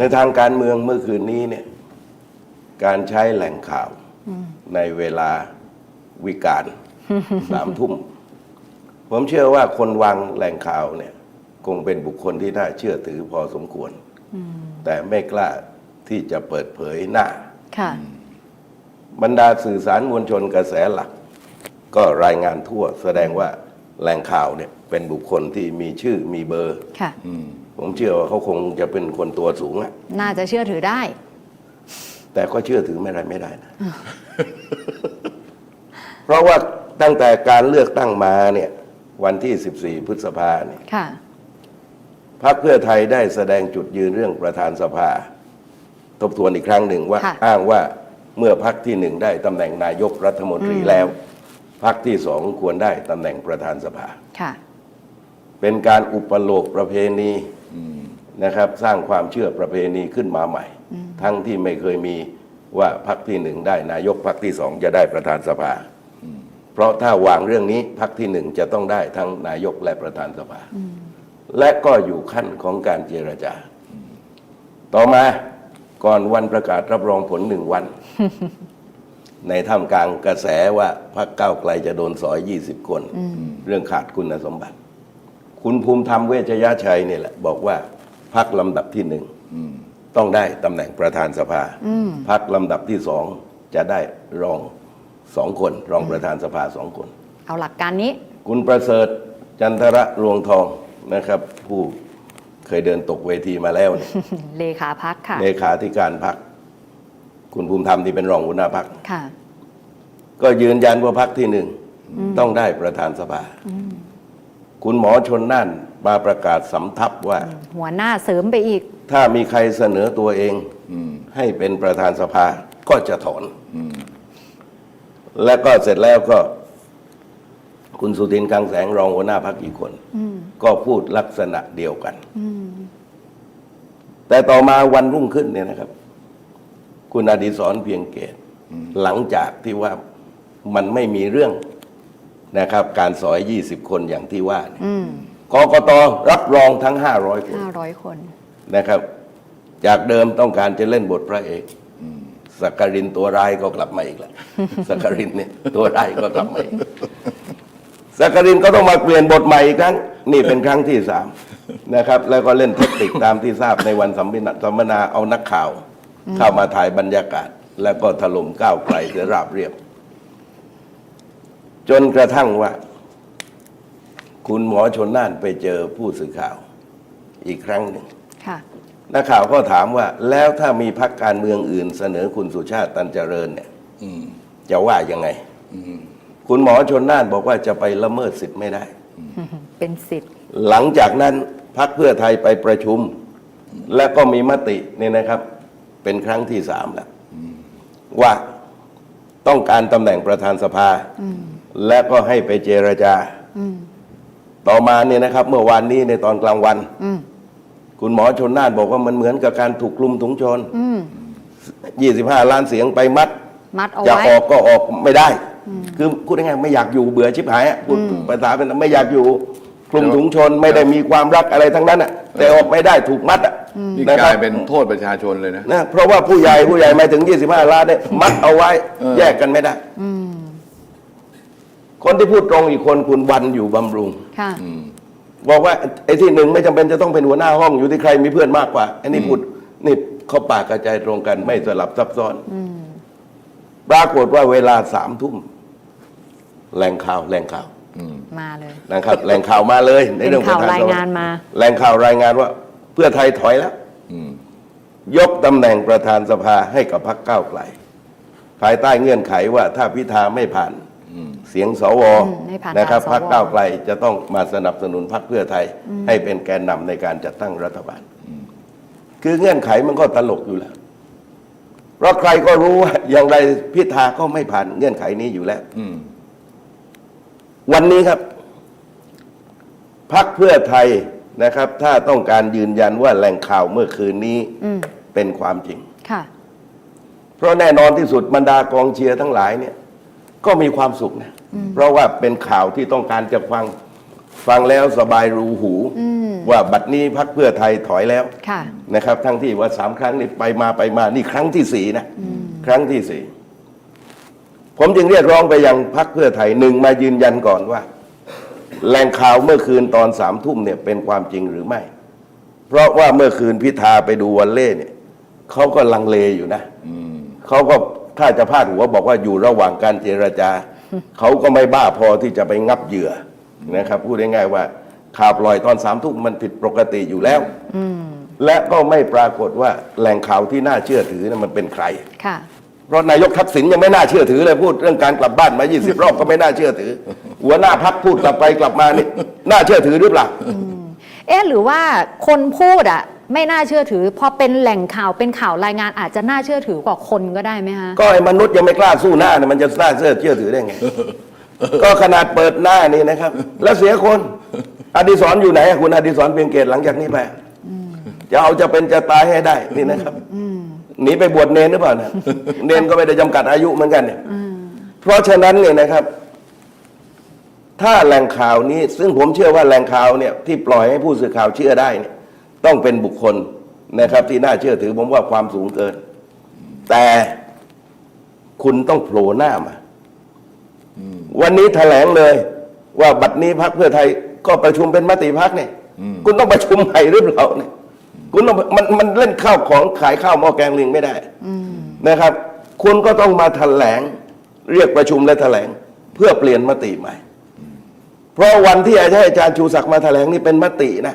ในทางการเมืองเมื่อคืนนี้เนี่ย การใช้แหล่งข่าวในเวลาวิกาลสามทุ่ม ผมเชื่อว่าคนวางแหล่งข่าวเนี่ย คงเป็นบุคคลที่น่าเชื่อถือพอสมควร แต่ไม่กล้าที่จะเปิดเผยหน้าค่ะบรรดาสื่อสารมวลชนกระแสหลัก ก็รายงานทั่ว แสดงว่าแหล่งข่าวเนี่ย เป็นบุคคลที่มีชื่อมีเบอร์ ค่ะ ผมเชื่อว่าเขาคงจะเป็นคนตัวสูงอะน่าจะเชื่อถือได้ แต่ก็เชื่อถือไม่ได้ไม่ได้นะเพราะว่าตั้งแต่การเลือกตั้งมาเนี่ย วันที่ 14 พฤษภาเนี่ยค่ะ พรรคเพื่อไทยได้แสดงจุดยืนเรื่องประธานสภา ทบทวนอีกครั้งหนึ่งว่า ค่ะ อ้างว่าเมื่อพรรคที่หนึ่งได้ตำแหน่งนายกรัฐมนตรีแล้วพรรคที่สองควรได้ตำแหน่งประธานสภา ค่ะ เป็นการอุปโลกประเพณี นะครับ สร้างความเชื่อประเพณีขึ้นมาใหม่ ทั้งที่ไม่เคยมีว่าพรรคที่หนึ่งได้นายกพรรคที่สองจะได้ประธานสภา เพราะถ้าวางเรื่องนี้พรรคที่หนึ่งจะต้องได้ทั้งนายกและประธานสภา และก็อยู่ขั้นของการเจรจา ต่อมาก่อนวันประกาศรับรองผลหนึ่งวัน ในท่ามกลางกระแสว่าพรรคก้าวไกลจะโดนสอย 20 คน เรื่องขาดคุณสมบัติ คุณภูมิธรรมเวชยชัยเนี่ยแหละ บอกว่าพักลำดับที่หนึ่งต้องได้ตำแหน่งประธานสภาพักลำดับที่สองจะได้รองสองคน รองประธานสภาสองคน เอาหลักการนี้ คุณประเสริฐจันทระรวงทองนะครับ ผู้เคยเดินตกเวทีมาแล้วเนี่ยเลขาพักค่ะ เลขาธิการพัก คุณภูมิธรรมที่เป็นรองหัวหน้าพักค่ะ ก็ยืนยันว่าพักที่หนึ่งต้องได้ประธานสภา คุณหมอชนน่านมาประกาศสำทับว่า หัวหน้าเสริมไปอีก ถ้ามีใครเสนอตัวเองให้เป็นประธานสภาก็จะถอนแล้วก็เสร็จแล้วก็ คุณสุทินคลังแสงรองหัวหน้าพักอีกคนก็พูดลักษณะเดียวกันแต่ต่อมาวันรุ่งขึ้นเนี่ยนะครับ คุณอดีศรเพียงเกตหลังจากที่ว่ามันไม่มีเรื่อง นะครับ การสอย 20 คนอย่างที่ว่าเนี่ยอืมกกตรับรองทั้ง 500 คนห้าร้อยคน นะครับ จากเดิมต้องการจะเล่นบทพระเอกสักการินตัวร้ายก็กลับมาอีกแล้วสักการินเนี่ยตัวร้ายก็กลับมาอีกสักการินก็ต้องมาเปลี่ยนบทใหม่อีกครั้ง นี่เป็นครั้งที่สามนะครับ แล้วก็เล่นเทคนิคตามที่ทราบในวันสัมมนาสัมมนาเอานักข่าว เข้ามาถ่ายบรรยากาศ แล้วก็ถล่มก้าวไกลเสียราบเรียบ จนกระทั่งว่า คุณหมอชนน่านไปเจอผู้สื่อข่าวอีกครั้งหนึ่งค่ะนักข่าวก็ถามว่า แล้วถ้ามีพักการเมืองอื่นเสนอคุณสุชาติตันเจริญเนี่ยจะว่ายังไงคุณหมอชนน่านบอกว่าจะไปละเมิดสิทธิ์ไม่ได้ เป็นสิทธิ์ หลังจากนั้นพักเพื่อไทยไปประชุม และก็มีมติเนี่ยนะครับ เป็นครั้งที่สามแล้วว่าต้องการตำแหน่งประธานสภา และก็ให้ไปเจรจา ต่อมาเนี่ยนะครับ เมื่อวานนี้ในตอนกลางวันอืมคุณหมอชนน่านบอกว่ามันเหมือนกับการถูกคลุมถุงชนอืม25 ล้านเสียงไปมัด มัดเอาจะไว้ออกก็ออกไม่ได้ คือพูดง่ายๆไม่อยากอยู่เบื่อชิบหายอะพูดภาษาเป็นไม่อยากอยู่กลุ่มถุงชนไม่ได้มีความรักอะไรทั้งนั้นอะแต่ออกไม่ได้ถูกมัดอะนี่นะกครัลาบยเป็นโทษประชาชนเลยนะ นะเพราะว่าผู้ใหญ่ผู้ใหญ่หมายถึง 25 ล้านเนี่ยมัดเอาไว้ เออ แยกกันไม่ได้ คนที่พูดตรงอีกคนคุณวันอยู่บำรุง ค่ะ บอกว่าไอ้ที่หนึ่งไม่จำเป็นจะต้องเป็นหัวหน้าห้องอยู่ที่ใครมีเพื่อนมากกว่าอันนี้พูดนี่เขาปากกระจายตรงกัน ไม่สลับซับซ้อนปรากฏว่าเวลาสามทุ่มแหล่งข่าวแหล่งข่าวมาเลย นะครับแหล่งข่าวมาเลยในเรื่องเป็นข่าวประธรายสภงานมา แหล่งข่าวรายงานว่า เพื่อไทยถอยแล้วยกตำแหน่งประธานสภาให้กับพรรคก้าวไกล ภายใต้เงื่อนไขว่าถ้าพิธาไม่ผ่าน เสียงสวอืมไม่ผ่านนะครับทางสวพรรคก้าวไกลจะต้องมาสนับสนุนพรรคเพื่อไทย ให้เป็นแกนนำในการจัดตั้งรัฐบาล คือเงื่อนไขมันก็ตลกอยู่แล้วเพราะใครก็รู้ว่าอย่างไรพิธาก็ไม่ผ่านเงื่อนไขนี้อยู่แล้ววันนี้ครับพักเพื่อไทยนะครับ ถ้าต้องการยืนยันว่าแหล่งข่าวเมื่อคืนนี้อืมเป็นความจริงค่ะเพราะแน่นอนที่สุดบรรดากองเชียร์ทั้งหลายเนี่ย ก็มีความสุขนะ เพราะว่าเป็นข่าวที่ต้องการจะฟังฟังแล้วสบายรูหูอืมว่าบัดนี้พักเพื่อไทยถอยแล้วค่ะนะครับ ทั้งที่ว่าสามครั้งนี่ไปมาไปมานี่ครั้งที่สี่นะครั้งที่สี่ผมจึงเรียกร้องไปยังพักเพื่อไทยหนึ่งมายืนยันก่อนว่าแหล่งข่าวเมื่อคืนตอนสามทุ่มเนี่ยเป็นความจริงหรือไม่ เพราะว่าเมื่อคืนพิธาไปดูวันเล่เนี่ยเขาก็ลังเลอยู่นะเขาก็ ถ้าจะพาดหัวบอกว่าอยู่ระหว่างการเจรจา เขาก็ไม่บ้าพอที่จะไปงับเหยื่อนะครับ พูดง่ายๆว่าข่าวปล่อยตอนสามทุ่มมันผิดปกติอยู่แล้วและก็ไม่ปรากฏว่าแหล่งข่าวที่น่าเชื่อถือนะมันเป็นใครค่ะเพราะนายกทักษิณยังไม่น่าเชื่อถือเลยพูดเรื่องการกลับบ้านมา 20 รอบก็ไม่น่าเชื่อถือ หัวหน้าพักพูดกลับไปกลับมานี่น่าเชื่อถือหรือเปล่าเอ๊ะหรือว่าคนพูดอะ ไม่น่าเชื่อถือพอเป็นแหล่งข่าวเป็นข่าวรายงานอาจจะน่าเชื่อถือกว่าคนก็ได้ไหมฮะก็ไอ้มนุษย์ยังไม่กล้าสู้หน้าเนี่ยมันจะน่าเชื่อเชื่อถือได้ไง ก็ขนาดเปิดหน้านี่นะครับ แล้วเสียคน อดิศรอยู่ไหนอะคุณอดิศรเพียงเกตหลังจากนี้ไปจะเอาจะเป็นจะตายให้ได้นี่นะครับหนีไปบวชเนนหรือเปล่าเนี่ยเนนก็ไม่ได้จำกัดอายุเหมือนกันเนี่ยเพราะฉะนั้นเนี่ยนะครับ ถ้าแหล่งข่าวนี้ ซึ่งผมเชื่อว่าแหล่งข่าวเนี่ยที่ปล่อยให้ผู้สื่อข่าวเชื่อได้เนี่ย ต้องเป็นบุคคลนะครับที่น่าเชื่อถือผมว่าความสูงเกิน แต่คุณต้องโผล่หน้ามาวันนี้แถลงเลย ว่าบัดนี้พักเพื่อไทยก็ประชุมเป็นมติพักเนี่ย คุณต้องประชุมใหม่หรือเปล่าเนี่ยคุณต้องมันมันเล่นข้าวของขายข้าวหม้อแกงลิงไม่ได้นะครับ คุณก็ต้องมาแถลง เรียกประชุมและแถลง เพื่อเปลี่ยนมติใหม่ เพราะวันที่อาจารย์อาจารย์ชูศักดิ์มาแถลงนี่เป็นมตินะ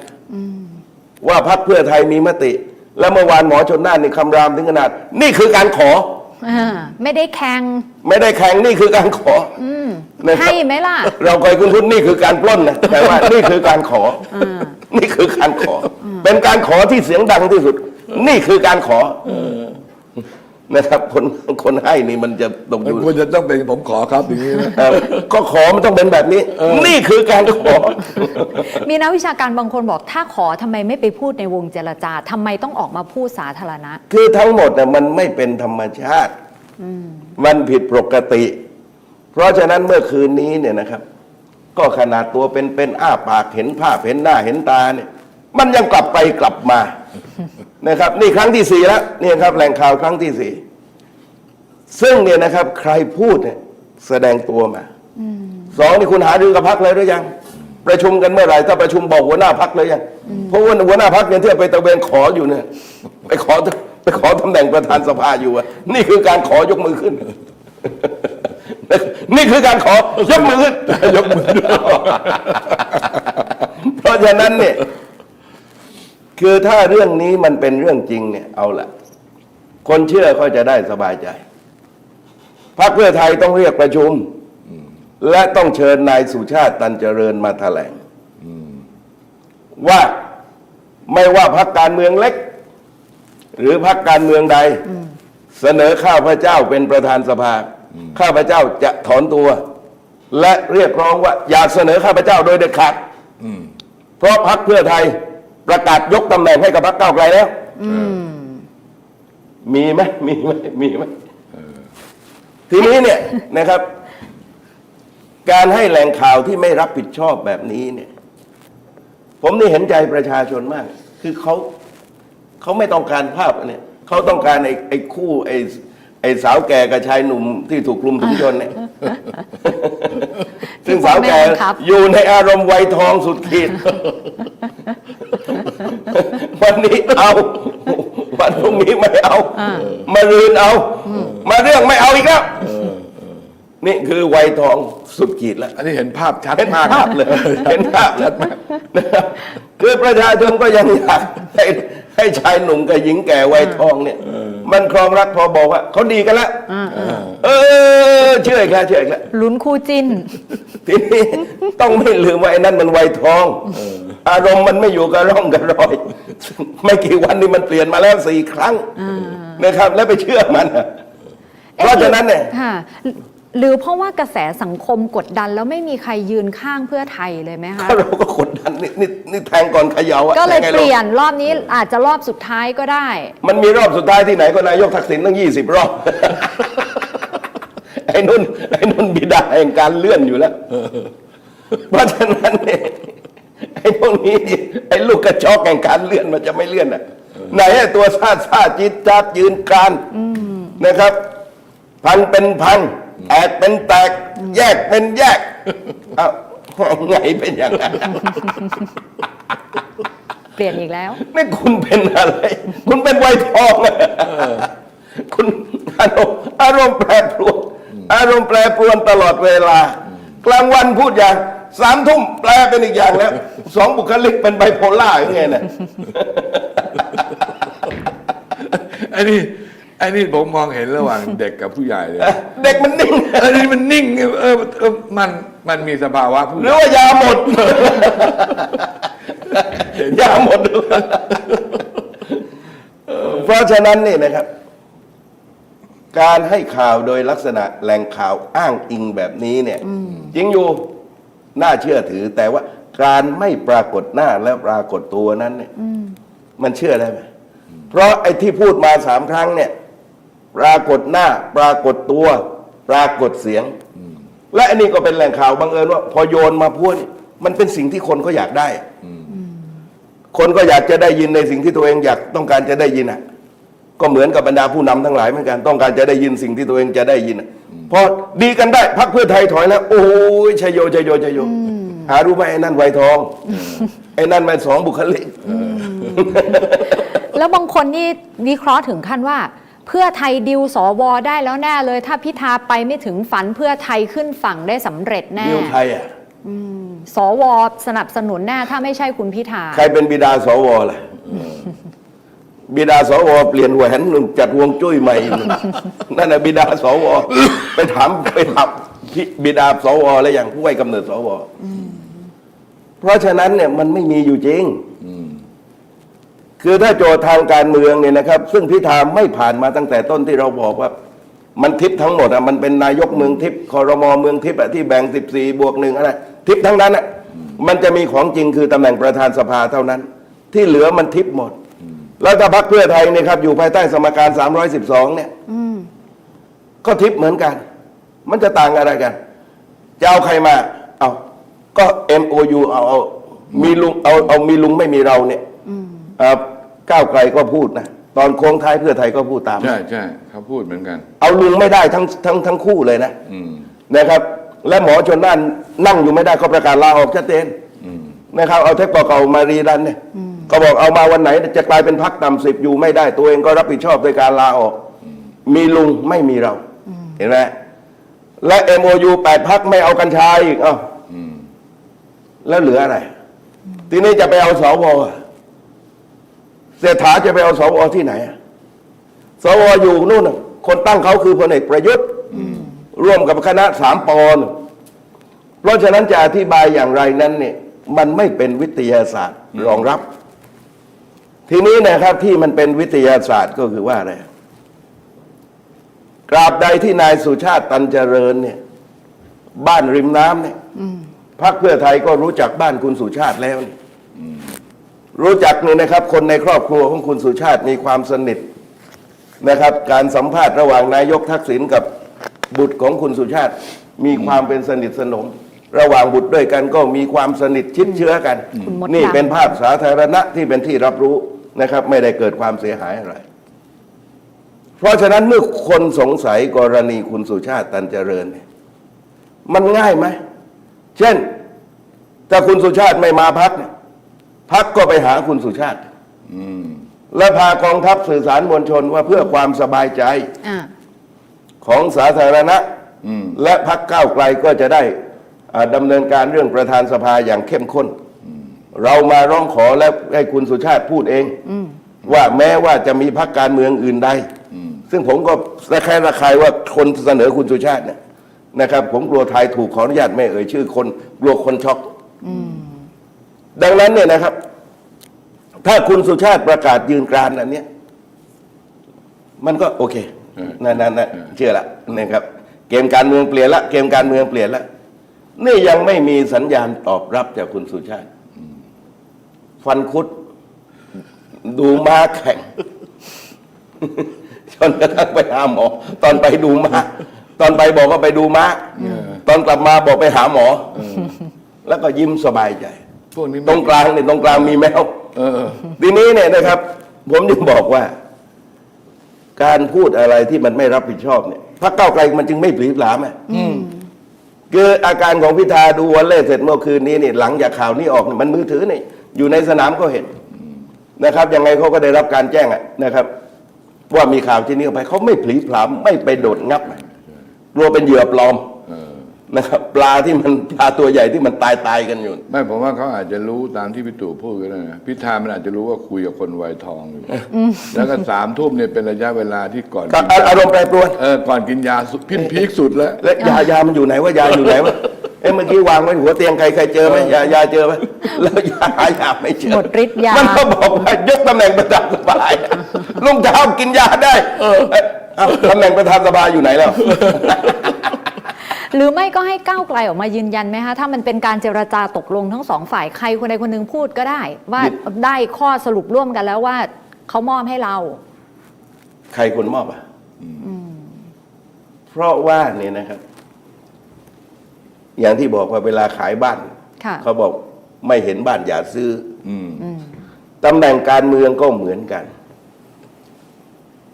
ว่าพักเพื่อไทยมีมติ แล้วเมื่อวานหมอชนน่านนี่คำรามถึงขนาด นี่คือการขออ่าไม่ได้แข่งไม่ได้แข่งนี่คือการขออนะครับ ให้ไหมล่ะ เราเคยคุ้นๆนี่คือการปล้นนะแต่ว่านี่คือการขออนี่คือการขออเป็นการขอที่เสียงดังที่สุด นี่คือการขออ นะครับ คนคนให้นี่มันจะตกอมันยู่ควรจะต้องเป็นผมขอครับอย่างนี้นะเอ่อก็ขอมันต้องเป็นแบบนี้ นี่คือการขอ มีนักวิชาการบางคนบอกถ้าขอทำไมไม่ไปพูดในวงเจรจาทำไมต้องออกมาพูดสาธารณะ คือทั้งหมดน่ะมันไม่เป็นธรรมชาติ มันผิดปกติ เพราะฉะนั้นเมื่อคืนนี้เนี่ยนะครับ ก็ขนาดตัวเป็นเป็นอ้าปากเห็นภาพเห็นหน้าเห็นตาเนี่ย มันยังกลับไปกลับมา นะครับนี่ครั้งที่สี่แล้วนี่ครับแหล่งข่าวครั้งที่สี่ซึ่งเนี่ยนะครับ ใครพูดเนี่ยแสดงตัวมาสองนี่คุณหารือกับพักเลยหรือยัง ประชุมกันเมื่อไหร่ถ้าประชุมบอกหัวหน้าพักเลยยังเพราะว่าหัวหน้าพักเนี่ยที่ไปตะเวนขออยู่เนี่ย ไปขอไปขอตำแหน่งประธานสภาอยู่อะนี่คือการขอยกมือขึ้น นี่คือการขอยกมือขึ้นยกมือเพราะฉะนั้นเนี่ย คือถ้าเรื่องนี้มันเป็นเรื่องจริงเนี่ยเอาละคนเชื่อก็จะได้สบายใจพรรคเพื่อไทยต้องเรียกประชุม และต้องเชิญนายสุชาติตันเจริญมาแถลงว่าไม่ว่าพรรคการเมืองเล็ก หรือพรรคการเมืองใด เสนอข้าพเจ้าเป็นประธานสภา ข้าพเจ้าจะถอนตัว และเรียกร้องว่า อย่าเสนอข้าพเจ้าโดยเด็ดขาดเพราะพรรคเพื่อไทย ประกาศยกตำแหน่งให้กับพรรคก้าวไกลแล้วมีไหมมีไหมมีไหมทีนี้เนี่ยนะครับ การให้แหล่งข่าวที่ไม่รับผิดชอบแบบนี้เนี่ย ผมนี่เห็นใจประชาชนมาก คือเขาเขาไม่ต้องการภาพอันเนี่ยเขาต้องการไอ้ไอ้คู่ไอ้ไอ้สาวแก่กับชายหนุ่มที่ถูกคลุมถุงชนเนี่ย ซึ่งสาวแก่ที่พ่อแม่บังคับอยู่ในอารมณ์วัยทองสุดขีด วันนี้เอา วันพรุ่งนี้ไม่เอามารืนเอา มาเรื่องไม่เอาอีกแล้วนี่คือวัยทองสุดขีดแล้ว อันนี้เห็นภาพชัดเห็นมากภาพเลย เห็นภาพเลยนะครับคือประชาชนก็ยังอยากให้ให้ชายหนุ่มกับหญิงแก่วัยทองเนี่ย มันครองรักพอบอกว่าเขาดีกันแล้วเออ เชื่ออีกแล้วเชื่ออีกแล้ว ลุ้นคู่จิ้น ทีนี้ ต้องไม่ลืมว่าไอ้นั่นมันวัยทอง อารมณ์มันไม่อยู่กับร่องกับรอย ไม่กี่วันนี้มันเปลี่ยนมาแล้วสี่ครั้งนะครับ แล้วไปเชื่อมันอะเพราะฉะนั้นเนี่ยค่ะหรือเพราะว่ากระแสสังคมกดดันแล้วไม่มีใครยืนข้างเพื่อไทยเลยไหมคะก็เราก็กดดันนี่นี่นี่แทงก่อนเขย่าอะก็เลยแทงไงเปลี่ยนรอบนี้อาจจะรอบสุดท้ายก็ได้ มันมีรอบสุดท้ายที่ไหนก็นายกทักษิณตั้งยี่สิบรอบไอ้นุ่นไอ้นุ่นบิดาแห่งการเลื่อนอยู่แล้วเพราะฉะนั้นเนี่ยไอ้อ้พวกนี้นี่ไอ้ลูกกระจอกแห่งการเลื่อนมันจะไม่เลื่อนอะ ไหนไอ้ตัวซาซาจิตจัดยืนกรานนะครับ พันเป็นพันแอกเป็นแตก แยกเป็นแยกเอ้าไงเป็นอย่างนั้น เปลี่ยนอีกแล้วนี่คุณเป็นอะไร คุณเป็นไวทองอะคุณอารมณ์อารมณ์แปรปรวน อารมณ์แปรปรวนตลอดเวลา กลางวันพูดอย่าง สามทุ่มแปลเป็นอีกอย่างแล้วสองบุคลิกเป็นไบโพล่าอย่างไงเนี่ยไอ้นี่ไอ้นี่ผมมองเห็นระหว่างเด็กกับผู้ใหญ่เลยเด็กมันนิ่งเออนี่มันนิ่งเออเออมันมันมีสภาวะผู้หใหรือญ่ว่ายาหมด ยาหมด เพราะฉะนั้นนี่นะครับ การให้ข่าวโดยลักษณะแหล่งข่าวอ้างอิงแบบนี้เนี่ยจริงอยู่ น่าเชื่อถือ แต่ว่าการไม่ปรากฏหน้าและปรากฏตัวนั้นเนี่ยมันเชื่อได้ไหมเพราะไอ้ที่พูดมาสามครั้งเนี่ย ปรากฏหน้า ปรากฏตัว ปรากฏเสียง และอันนี้ก็เป็นแหล่งข่าวบังเอิญว่า พอโยนมาพูดนี่มันเป็นสิ่งที่คนเขาอยากได้อะคนก็อยากจะได้ยินในสิ่งที่ตัวเองอยากต้องการจะได้ยินอะ ก็เหมือนกับบรรดาผู้นำทั้งหลายเหมือนกันต้องการจะได้ยินสิ่งที่ตัวเองจะได้ยินอะพอดีกันได้พักเพื่อไทยถอยแล้ว โอ้ยชัยโยชัยโยชัยโย หารู้ไหมไอ้นั่นไวทองไอ้นั่นมันสองบุคลิก แล้วบางคนนี่วิเคราะห์ถึงขั้นว่า เพื่อไทยดิวสวได้แล้วแน่เลย ถ้าพิธาไปไม่ถึงฝันเพื่อไทยขึ้นฝั่งได้สำเร็จแน่นิวไทยอะสวสนับสนุนแน่ถ้าไม่ใช่คุณพิธาใครเป็นบิดาสวล่ะ บิดาสวเปลี่ยนแหวนหนึ่งจัดฮวงจุ้ยใหม่หนึ่งนั่นน่ะบิดาสวไปถามไปถามพี่บิดาสวแล้วอย่างผู้ให้กำเนิดสวเพราะฉะนั้นเนี่ยมันไม่มีอยู่จริงคือถ้าโจทย์ทางการเมืองเนี่ยนะครับ ซึ่งพิธาไม่ผ่านมาตั้งแต่ต้นที่เราบอกว่า มันทิพย์ทั้งหมดอะมันเป็นนายกเมืองทิพย์คอรมอเมืองทิพย์อะที่แบ่ง14บวกหนึ่งอะไรทิพย์ทั้งนั้นอะมันจะมีของจริงคือตำแหน่งประธานสภาเท่านั้น ที่เหลือมันทิพย์หมด แล้วถ้าพรรคเพื่อไทยเนี่ยครับอยู่ภายใต้สมการ 312 เนี่ยก็ทิพย์เหมือนกัน มันจะต่างอะไรกัน จะเอาใครมา เอาก็ MOU เอาเอามีลุงเอาเอามีลุงไม่มีเราเนี่ยเอ่อก้าวไกลก็พูดนะตอนโค้งท้ายเพื่อไทยก็พูดตาม ใช่ใช่เขาพูดเหมือนกัน เอาลุงไม่ได้ทั้งทั้งทั้งคู่เลยนะอืมนะครับ และหมอชนน่านนั่งอยู่ไม่ได้เขาประกาศลาออกชัดเจนนะครับเอาเทปเก่าๆมารีรันเนี่ย ก็บอกเอามาวันไหนจะกลายเป็นพักต่ำสิบอยู่ไม่ได้ตัวเองก็รับผิดชอบโดยการลาออก มีลุงไม่มีเรา เห็นไหมและ MOU แปดพักไม่เอากัญชาอีกเอ้าแล้วเหลืออะไร ทีนี้จะไปเอาสวอะเศรษฐาจะไปเอาสวที่ไหนอะสวอยู่นู่นน่ะคนตั้งเขาคือพลเอกประยุทธ์ร่วมกับคณะสามปอนเพราะฉะนั้นจะอธิบายอย่างไรนั้นเนี่ย มันไม่เป็นวิทยาศาสตร์รองรับ ทีนี้นะครับที่มันเป็นวิทยาศาสตร์ก็คือว่าอะไรกราบใดที่นายสุชาติตันเจริญเนี่ย บ้านริมน้ำเนี่ยพักเพื่อไทยก็รู้จักบ้านคุณสุชาติแล้วนี่รู้จักเนี่ยนะครับ คนในครอบครัวของคุณสุชาติมีความสนิทนะครับ การสัมภาษณ์ระหว่างนายกทักษิณกับบุตรของคุณสุชาติ มีความเป็นสนิทสนม ระหว่างบุตรด้วยกันก็มีความสนิทชิดเชื้อกันคุณมดดำนี่เป็นภาพสาธารณะที่เป็นที่รับรู้ นะครับ ไม่ได้เกิดความเสียหายอะไร เพราะฉะนั้นเมื่อคนสงสัยกรณีคุณสุชาติตันเจริญเนี่ยมันง่ายไหม เช่น ถ้าคุณสุชาติไม่มาพักเนี่ยพักก็ไปหาคุณสุชาติอืมและพากองทัพสื่อสารมวลชนว่าเพื่อความสบายใจอ่าของสาธารณะอืมและพักก้าวไกลก็จะได้อ่าดำเนินการเรื่องประธานสภาอย่างเข้มข้น เรามาร้องขอและให้คุณสุชาติพูดเอง ว่าแม้ว่าจะมีพักการเมืองอื่นใดซึ่งผมก็ระแคะระคายว่าคนเสนอคุณสุชาติเนี่ยนะครับ ผมกลัวทายถูกขออนุญาตไม่เอ่ยชื่อ คนกลัวคนช็อกดังนั้นเนี่ยนะครับ ถ้าคุณสุชาติประกาศยืนกรานอันเนี้ยมันก็โอเคเออนั่นนั่นนั่นเชื่อละนะครับ เกมการเมืองเปลี่ยนละ เกมการเมืองเปลี่ยนละ นี่ยังไม่มีสัญญาณตอบรับจากคุณสุชาติ ฟันคุด ดูม้าแข่งจนกระทั่งไปหาหมอ ตอนไปดูม้าตอนไปบอกว่าไปดูม้าตอนกลับมาบอกไปหาหมอ แล้วก็ยิ้มสบายใจพวกนี้ตไม่รงกลางเนี่ยตรงกลางมีแมวเออทีนี้เนี่ยนะครับ ผมจึงบอกว่า การพูดอะไรที่มันไม่รับผิดชอบเนี่ยพรรคเก้าวไกลมันจึงไม่ผลีผลามอะคืออาการของพิธาดูวันเล่เสร็จเมื่อคืนนี้นี่หลังจากข่าวนี้ออกเนี่ยมันมือถือนี่ อยู่ในสนามก็เห็นนะครับยังไงเขาก็ได้รับการแจ้งนะครับ ว่ามีข่าวที่นี้ออกไปเขาไม่ผลีผลามไม่ไปโดดงับกลัวเป็นเหยื่อปลอม นะครับ ปลาที่มันปลาตัวใหญ่ที่มันตายตายๆกันอยู่ ไม่ผมว่าเขาอาจจะรู้ตามที่พี่ตู่พูดก็ได้นะพิธามันอาจจะรู้ว่าคุยกับคนวัยทองอยู่แล้วก็สามทุ่มเนี่ยเป็นระยะเวลาที่ก่อนครับอารมณ์แปรปรวนเออก่อนกินยาสุดพินพีคสุดแล้ว และยายามันอยู่ไหนว่ายาอยู่ไหนวะเอ้เมื่อกี้วางไว้หัวเตียงใครใครเจอไหมยายาเจอไหมแล้วยาหายาไม่เจอหมดฤทธิ์ยามันก็บอกว่ายกตำแหน่งประธานสภาลุงเท้ากินยาได้เออเอ้าตำแหน่งประธานสภาอยู่ไหนแล้ว หรือไม่ก็ให้ก้าวไกลออกมายืนยันไหมคะถ้ามันเป็นการเจรจาตกลงทั้งสองฝ่ายใครคนใดคนหนึ่งพูดก็ได้ ว่าหยุดได้ข้อสรุปร่วมกันแล้วว่าเขามอบให้เรา ใครคนมอบอะเพราะว่าเนี่ยนะครับ อย่างที่บอกว่าเวลาขายบ้านค่ะเขาบอกไม่เห็นบ้านอย่าซื้ออืมตำแหน่งการเมืองก็เหมือนกัน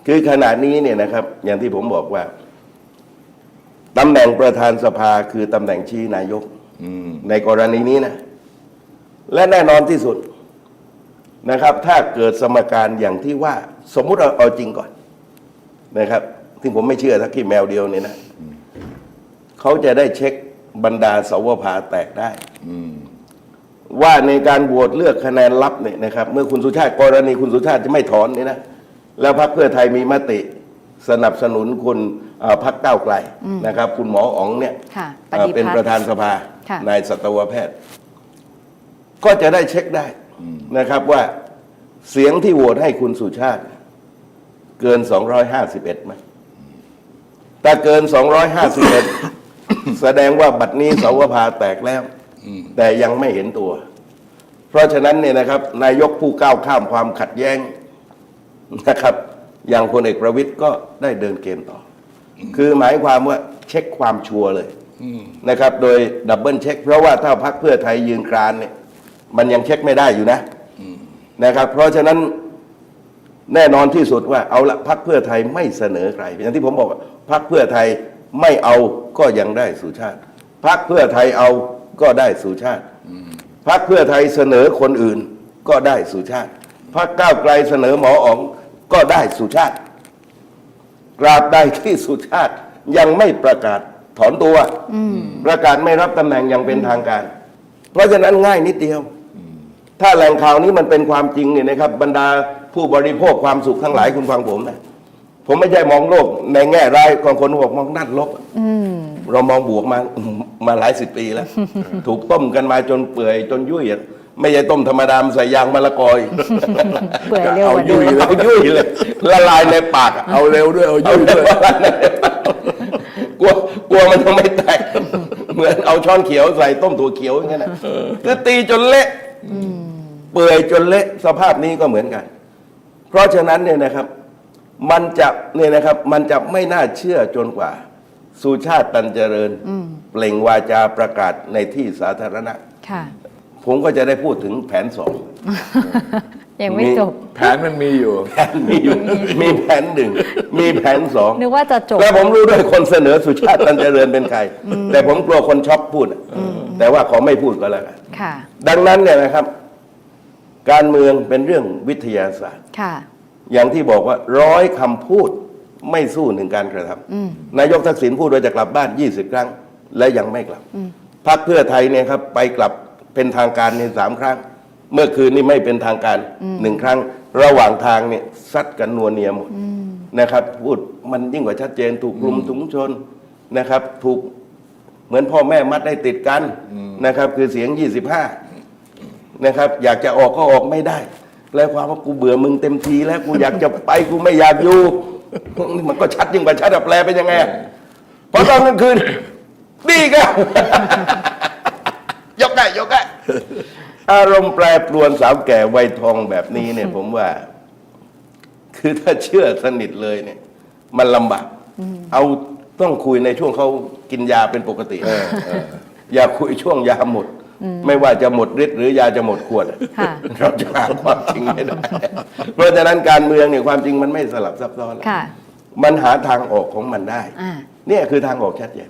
คือขณะนี้เนี่ยนะครับ อย่างที่ผมบอกว่า ตำแหน่งประธานสภาคือตำแหน่งชี้นายกอืมในกรณีนี้นะ และแน่นอนที่สุดนะครับ ถ้าเกิดสมการอย่างที่ว่า สมมุติเอาเอาจริงก่อนนะครับที่ผมไม่เชื่อทักขี้แมวเดียวเนี่ยนะเขาจะได้เช็คบรรดาสวภาแตกได้อืมว่าในการโหวตเลือกคะแนนลับเนี่ยนะครับ เมื่อคุณสุชาติกรณีคุณสุชาติจะไม่ถอนเนี่ยนะแล้วพรรคเพื่อไทยมีมติ สนับสนุนคุณเอ่อพรรคก้าวไกลนะครับ คุณหมออ๋องเนี่ยค่ะปเอ่อฏิเป็นพัฒประธานสภาค่ะนายสัตวแพทย์ ก็จะได้เช็คได้นะครับว่าเสียงที่โหวตให้คุณสุชาติ เกิน 251ไหมถ้าเกิน 251 แสดงว่าบัตรนี้สวภาแตกแล้ว แต่ยังไม่เห็นตัว เพราะฉะนั้นเนี่ยนะครับ นายกผู้ก้าวข้ามความขัดแย้งนะครับ อย่างพลเอกประวิตยก็ได้เดินเกมต่ออคือหมายความว่าเช็คความชัวร์เลยนะครับ โดยดับเบิลเช็ค เพราะว่าถ้าพักเพื่อไทยยืนกรานเนี่ย มันยังเช็คไม่ได้อยู่นะนะครับ เพราะฉะนั้นแน่นอนที่สุดว่าเอาละพักเพื่อไทยไม่เสนอใครอย่างที่ผมบอกว่าพักเพื่อไทยไม่เอาก็ยังได้สุชาติพักเพื่อไทยเอาก็ได้สุชาติพักเพื่อไทยเสนอคนอื่นก็ได้สุชาติพักก้าวไกลเสนอหมออ๋อง ก็ได้สุชาติกราบใดที่สุชาติยังไม่ประกาศถอนตัวประกาศไม่รับตำแหน่งอย่างเป็นทางการ เพราะฉะนั้นง่ายนิดเดียว ถ้าแหล่งข่าวนี้มันเป็นความจริงเนี่ยนะครับ บรรดาผู้บริโภคความสุขทั้งหลายคุณฟังผมนะผมไม่ใช่มองโลกในแง่ร้ายของคนบอกมองด้านลบอะเรามองบวกมามาหลายสิบปีแล้ว ถูกต้มกันมาจนเปื่อยจนยุ่ยอะ ไม่ใช่ต้มธรรมดามนใส่ยางมะละกอยเปื่อยเร็วกว่าเดิเอายุ่ยมเลยเอายุ่ยเลยละลายในปากอะเอาเร็วด้วยเอาเอายุ่ยเร็ด้วยวละลายในปากกลัวกลัวมันจะไม่แตก เหมือนเอาช้อนเขียวใส่ต้มถั่วเขียวอย่างนั้นนะคือตีจนเละเปื่อยจนเละสภาพนี้ก็เหมือนกัน เพราะฉะนั้นเนี่ยนะครับ มันจะเนี่ยนะครับ มันจะไม่น่าเชื่อจนกว่า สุชาติตันเจริญ เปล่งวาจาประกาศในที่สาธารณะ ค่ะ ผมก็จะได้พูดถึงแผนสอง ยังไม่มี จบ แผนมันมีอยู่ แผนมีอยู่มีแผนหนึ่งมีแผนสองนึกว่าจะจบ แล้วผมรู้ด้วยคนเสนอสุชาติตันเจริญเป็นใคร แต่ผมกลัวคนช็อกพูดอะแต่ว่าขอไม่พูดก็แล้วกันค่ะ ดังนั้นเนี่ยนะครับ การเมืองเป็นเรื่องวิทยาศาสตร์ ค่ะ อย่างที่บอกว่าร้อยคำพูดไม่สู้หนึ่งการกระทำนายกทักษิณพูดว่าจะกลับบ้าน 20 ครั้ง และยังไม่กลับพรรคเพื่อไทยเนี่ยครับ ไปกลับ เป็นทางการในสามครั้ง เมื่อคืนนี้ไม่เป็นทางการหนึ่งครั้ง ระหว่างทางเนี่ยซัดกันนัวเนียหมดนะครับพูดมันยิ่งกว่าชัดเจนถูกกลุ่มถุงชนนะครับ ถูกเหมือนพ่อแม่มัดได้ติดกันนะครับ คือเสียง25นะครับ อยากจะออกก็ออกไม่ได้แปลความว่ากูเบื่อมึงเต็มทีแล้วกูอยากจะไปกูไม่อยากอยู่นี่มันก็ชัดยิ่งกว่าชัดอะแปลเป็นยังไงอะพอตอนกลางคืนดีก็ ยกได้ยกได้ อารมณ์แปรปรวนสาวแก่วัยทองแบบนี้เนี่ย ผมว่า คือถ้าเชื่อสนิทเลยเนี่ย มันลำบากเอาต้องคุยในช่วงเขากินยาเป็นปกติอย่าคุยช่วงยาหมด ไม่ว่าจะหมดฤทธิ์หรือยาจะหมดขวดค่ะเราจะหาความจริงไม่ได้เพราะฉะนั้นการเมืองเนี่ยความจริงมันไม่สลับซับซ้อนหรอกค่ะมันหาทางออกของมันได้อ่าเนี่ยคือทางออกชัดเจน